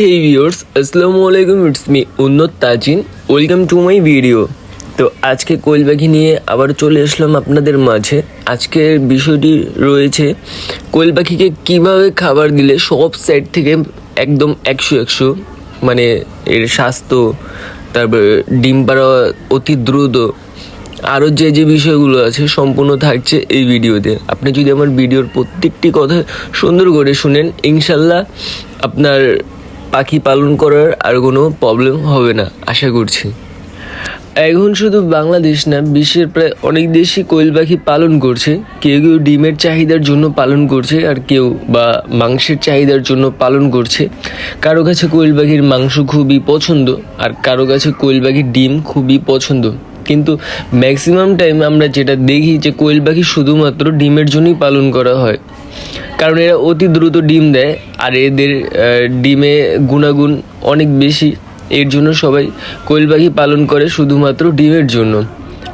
এই ভিউয়ার্স আসসালামু আলাইকুম it's me Unnat Tajin. Welcome to my video তো আজকে কোয়েল পাখি নিয়ে আবার চলে আসলাম আপনাদের মাঝে। আজকের বিষয়টি রয়েছে কোয়েল পাখিকে কীভাবে খাবার দিলে সব সাইড থেকে একদম একশো একশো মানে এর স্বাস্থ্য, তারপর ডিম পাড়া অতি দ্রুত, আরও যে যে বিষয়গুলো আছে সম্পূর্ণ থাকছে এই ভিডিওতে। আপনি যদি আমার ভিডিওর প্রত্যেকটি কথা সুন্দর করে শুনেন, ইনশাল্লাহ আপনার পাখি পালন করার আর কোনো প্রবলেম হবে না, আশা করছি। এখন শুধু বাংলাদেশ না, বিশ্বের প্রায় অনেক দেশই কোয়েল পাখি পালন করছে। কেউ কেউ ডিমের চাহিদার জন্য পালন করছে আর কেউ বা মাংসের চাহিদার জন্য পালন করছে। কারও কাছে কোয়েল পাখির মাংস খুবই পছন্দ আর কারও কাছে কোয়েল পাখির ডিম খুবই পছন্দ। কিন্তু ম্যাক্সিমাম টাইম আমরা যেটা দেখি যে কোয়েল পাখি শুধুমাত্র ডিমের জন্যই পালন করা হয়। কারণ এরা অতি দ্রুত ডিম দেয় আর এদের ডিমে গুণাগুণ অনেক বেশি। এর জন্য সবাই কোয়েল পাখি পালন করে শুধুমাত্র ডিমের জন্য।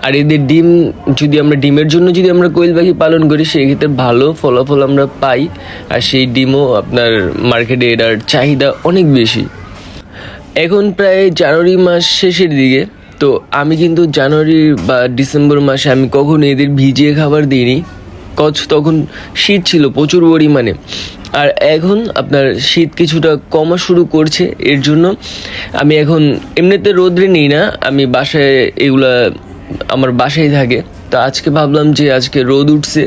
আর এদের ডিম, যদি আমরা ডিমের জন্য যদি আমরা কোয়েল পাখি পালন করি, সেক্ষেত্রে ভালো ফলাফল আমরা পাই। আর সেই ডিমও আপনার মার্কেটে এটার চাহিদা অনেক বেশি। এখন প্রায় জানুয়ারি মাস শেষের দিকে। তো আমি কিন্তু জানুয়ারি বা ডিসেম্বর মাসে আমি কখনো এদের ভিজিয়ে খাবার দিইনি। কচ তখন শীত ছিল প্রচুর পরিমাণে। আর এখন আপনার শীত কিছুটা কমা শুরু করছে, এর জন্য আমি এখন এমনিতে রোদ্রে নিই না, আমি বাসায় এগুলা আমার বাসায় থাকে। তো আজকে ভাবলাম যে আজকে রোদ উঠছে,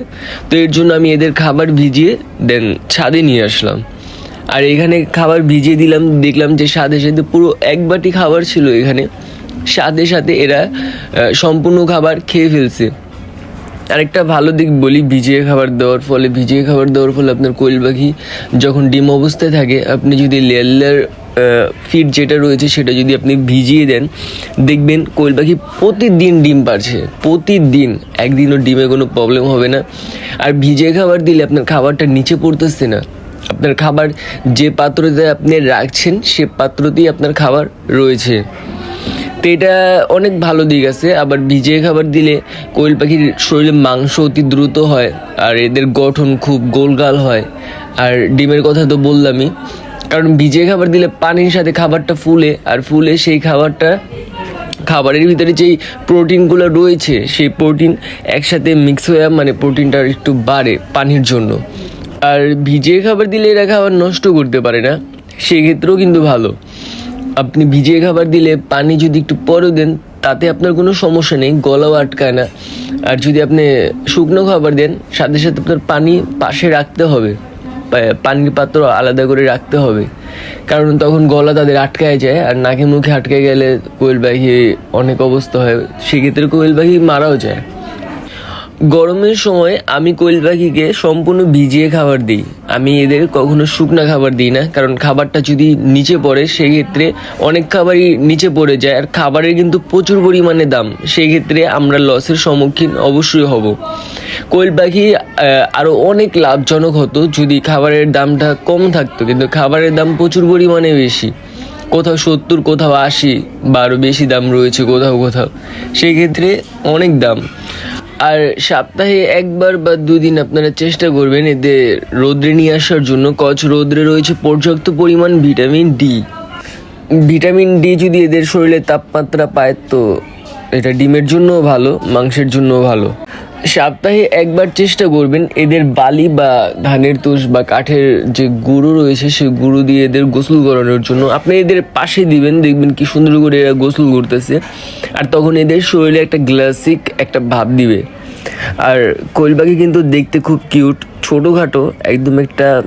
তো এর জন্য আমি এদের খাবার ভিজিয়ে দেন ছাদে নিয়ে আসলাম। আর এখানে খাবার ভিজিয়ে দিলাম, দেখলাম যে সাথে সাথে পুরো এক বাটি খাবার ছিল এখানে। সাথে সাথে এরা সম্পূর্ণ খাবার খেয়ে ফেলছে। আরেকটা ভালো দিক বলি, ভিজিয়ে খাবার দেওয়ার ফলে, ভিজিয়ে খাবার দেওয়ার ফলে আপনার কোয়েল পাখি যখন ডিম অবস্থায় থাকে, আপনি যদি লেয়ার ফিড যেটা রয়েছে সেটা যদি আপনি ভিজিয়ে দেন, দেখবেন কোয়েল পাখি প্রতিদিন ডিম পারছে, প্রতিদিন। একদিনও ডিমে কোনো প্রবলেম হবে না। আর ভিজিয়ে খাবার দিলে আপনার খাবারটা নিচে পড়তেছে না। আপনার খাবার যে পাত্রতে আপনি রাখছেন, সে পাত্রতেই আপনার খাবার রয়েছে। তো এটা অনেক ভালো দিক আছে, আবার ভিজিয়ে খাবার দিলে কোয়েল পাখির শরীরে মাংস অতি দ্রুত হয়, আর এদের গঠন খুব গোলগাল হয়। আর ডিমের কথা তো বললামই, কারণ ভিজিয়ে খাবার দিলে পানির সাথে খাবারটা ফুলে, আর ফুলে সেই খাবারটা, খাবারের ভিতরে যেই প্রোটিনগুলো রয়েছে, সেই প্রোটিন একসাথে মিক্স হয়ে মানে প্রোটিনটা একটু বাড়ে পানির জন্য। আর ভিজিয়ে খাবার দিলে এরা খাবার নষ্ট করতে পারে না, সেক্ষেত্রেও কিন্তু ভালো। আপনি ভিজিয়ে খাবার দিলে পানি যদি একটু পরে দেন, তাতে আপনার কোনো সমস্যা নেই, গলাও আটকায় না। আর যদি আপনি শুকনো খাবার দেন, সাথে সাথে আপনার পানি পাশে রাখতে হবে। পানির পাত্র আলাদা করে রাখতে হবে। কারণ তখন গলা তাদের আটকায় যায়, আর নাকে মুখে আটকে গেলে কোয়েল পাখি অনেক অবস্থা হয়। সেক্ষেত্রে কোয়েল পাখি মারাও যায়। গরমের সময় আমি কোয়েল পাখিকে সম্পূর্ণ ভিজিয়ে খাবার দিই। আমি এদের কখনো শুকনা খাবার দিই না, কারণ খাবারটা যদি নিচে পড়ে, সেক্ষেত্রে অনেক খাবারই নিচে পড়ে যায় আর খাবারের কিন্তু প্রচুর পরিমাণে দাম। সেই ক্ষেত্রে আমরা লসের সম্মুখীন অবশ্যই হব। কোয়েল পাখি আরও অনেক লাভজনক হতো যদি খাবারের দামটা কম থাকতো, কিন্তু খাবারের দাম প্রচুর পরিমাণে বেশি। কোথাও সত্তর, কোথাও আশি বা আরও বেশি দাম রয়েছে কোথাও কোথাও সেই ক্ষেত্রে অনেক দাম। আর সপ্তাহে একবার বা দুদিন আপনারা চেষ্টা করবেন এদের রোদ্রে নিয়ে আসার জন্য। কচ রোদ্রে রয়েছে পর্যাপ্ত পরিমাণ ভিটামিন ডি। ভিটামিন ডি যদি এদের শরীরে তাপমাত্রা পায় তো এটা ডিমের জন্যও ভালো, মাংসের জন্যও ভালো। সপ্তাহে একবার চেষ্টা করবেন এদের বালি বা ধানের তুষ বা কাঠের যে গুঁড়ো রয়েছে সেই গুঁড়ো দিয়ে এদের গোসল করানোর জন্য আপনি এদের পাশে দিবেন, দেখবেন কি সুন্দর করে এরা গোসল করতেছে। আর তখন এদের শরীরে একটা গ্লাসিক একটা ভাব দিবে। আর কোয়েল পাখি কিন্তু দেখতে খুব কিউট, ছোটোখাটো, একদম একটা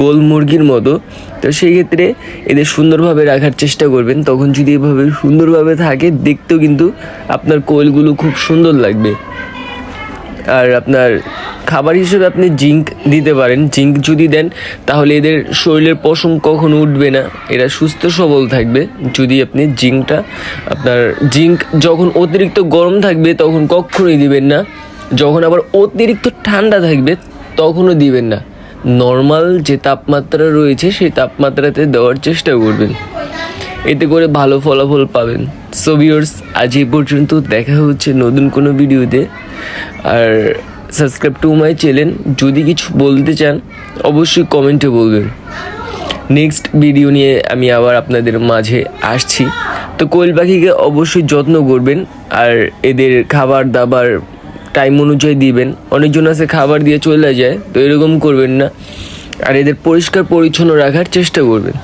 গোল মুরগির মতো। তো সেই ক্ষেত্রে এদের সুন্দরভাবে রাখার চেষ্টা করবেন। তখন যদি এভাবে সুন্দরভাবে থাকে, দেখতেও কিন্তু আপনার কোয়েলগুলো খুব সুন্দর লাগবে। আর আপনার খাবার হিসেবে আপনি জিঙ্ক দিতে পারেন। জিঙ্ক যদি দেন, তাহলে এদের শরীরের পশম কখনো উঠবে না। এরা সুস্থ সবল থাকবে। যদি আপনি জিঙ্কটা, আপনার জিঙ্ক যখন অতিরিক্ত গরম থাকবে, তখন কখনোই দিবেন না। যখন আবার অতিরিক্ত ঠান্ডা থাকবে, তখনও দিবেন না। নর্মাল যে তাপমাত্রা রয়েছে, সেই তাপমাত্রাতে দেওয়ার চেষ্টা করবেন। এতে করে ভালো ফলাফল পাবেন। সো আজ এই পর্যন্ত। দেখা হচ্ছে নতুন কোনো ভিডিওতে। আর সাবস্ক্রাইব টু মাই চ্যানেল যদি কিছু বলতে চান, অবশ্যই কমেন্টে বলবেন। নেক্সট ভিডিও নিয়ে আমি আবার আপনাদের মাঝে আসছি। তো কোয়েল পাখিকে অবশ্যই যত্ন করবেন আর এদের খাবার দাবার টাইম অনুযায়ী দিবেন। অনেকজন আছে খাবার দিয়ে চলে যায়, তো এরকম করবেন না। আর এদের পরিষ্কার পরিচ্ছন্ন রাখার চেষ্টা করবেন।